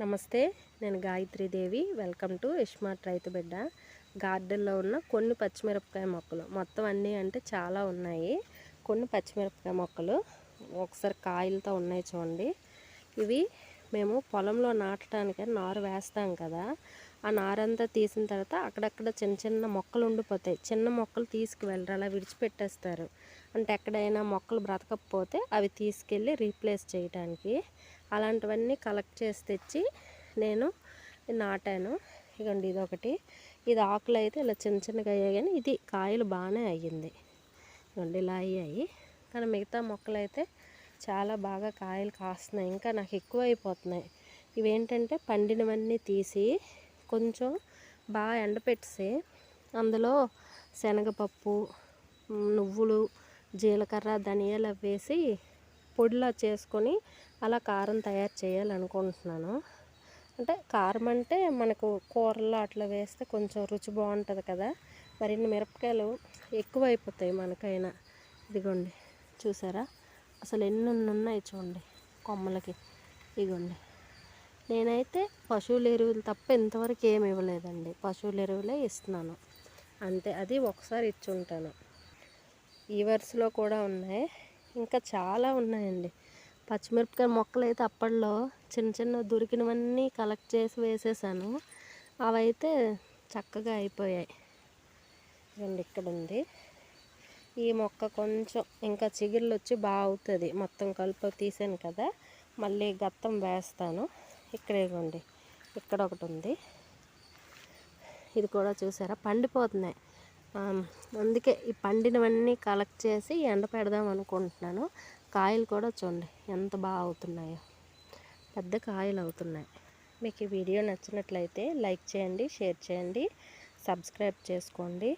నమస్తే నేను Gayatri Devi welcome to iSmart రైతు బిడ్డ. గార్డెన్లో ఉన్న కొన్ని పచ్చిమిరపకాయ మొక్కలు. మొత్తం అన్నీ అంటే చాలా ఉన్నాయి. కొన్ని పచ్చిమిరపకాయ మొక్కలు. ఒకసారి కాయలతో ఉన్నాయి చూడండి. ఇవి మేము పొలంలో నాటడానికి నారు వేస్తాం కదా ఆ నారంతా తీసిన తర్వాత అక్కడక్కడ చిన్న చిన్న మొక్కలు ఉండిపోతాయి. చిన్న మొక్కలు తీసుకువెళ్ళరు అలా విడిచిపెట్టేస్తారు. అంటే ఎక్కడైనా మొక్కలు బ్రతకపోతే అవి తీసుకెళ్ళి రీప్లేస్ చేయడానికి అలాంటివన్నీ కలెక్ట్ చేసి తెచ్చి నేను నాటాను. ఇదిగోండి ఇది ఒకటి ఇది ఆకులు అయితే ఇలా చిన్న చిన్నగా అయ్యాయి కానీ ఇది కాయలు బాగానే అయ్యింది. ఇదిగోండి ఇలా అయ్యాయి. కానీ మిగతా మొక్కలు అయితే చాలా బాగా కాయలు కాస్తున్నాయి. ఇంకా నాకు ఎక్కువ అయిపోతున్నాయి ఇవేంటంటే పండినవన్నీ తీసి కొంచెం బాగా ఎండపెట్టి అందులో శనగపప్పు నువ్వులు జీలకర్ర ధనియాలు అవి వేసి పొడిలా చేసుకొని అలా కారం తయారు చేయాలనుకుంటున్నాను. అంటే కారం అంటే మనకు కూరల్లో అట్లా వేస్తే కొంచెం రుచి బాగుంటుంది కదా. మరిన్ని మిరపకాయలు ఎక్కువ అయిపోతాయి మనకైనా. ఇదిగోండి చూసారా? అసలు ఎన్ని ఉన్నాయి చూడండి కొమ్మలకి. ఇదిగోండి నేనైతే పశువుల ఎరువులు తప్ప ఇంతవరకు ఏమి ఇవ్వలేదండి. పశువుల ఎరువులే ఇస్తున్నాను. అంతే అది ఒకసారి ఇచ్చుంటాను ఈ వరుసలో కూడా ఉన్నాయి. ఇంకా చాలా ఉన్నాయండి. పచ్చిమిరపకాయ మొక్కలు అయితే అప్పట్లో చిన్న చిన్న దొరికినవన్నీ కలెక్ట్ చేసి వేసేసాను. అవైతే చక్కగా అయిపోయాయి. ఇవ్వండి ఇక్కడ ఉంది ఈ మొక్క కొంచెం ఇంకా చిగుళ్ళు వచ్చి బాగా అవుతుంది మొత్తం కలుపు తీసాను కదా మళ్ళీ గత్తం వేస్తాను. ఇక్కడ ఇక్కడ ఒకటి ఉంది ఇది కూడా చూసారా? పండిపోతున్నాయి. అందుకే ఈ పండినవన్నీ కలెక్ట్ చేసి ఎండ పెడదాం అనుకుంటున్నాను. కాయలు కూడా చూడండి ఎంత బాగా అవుతున్నాయో పెద్ద కాయలు అవుతున్నాయి. మీకు ఈ వీడియో నచ్చినట్లయితే లైక్ చేయండి షేర్ చేయండి సబ్స్క్రైబ్ చేసుకోండి.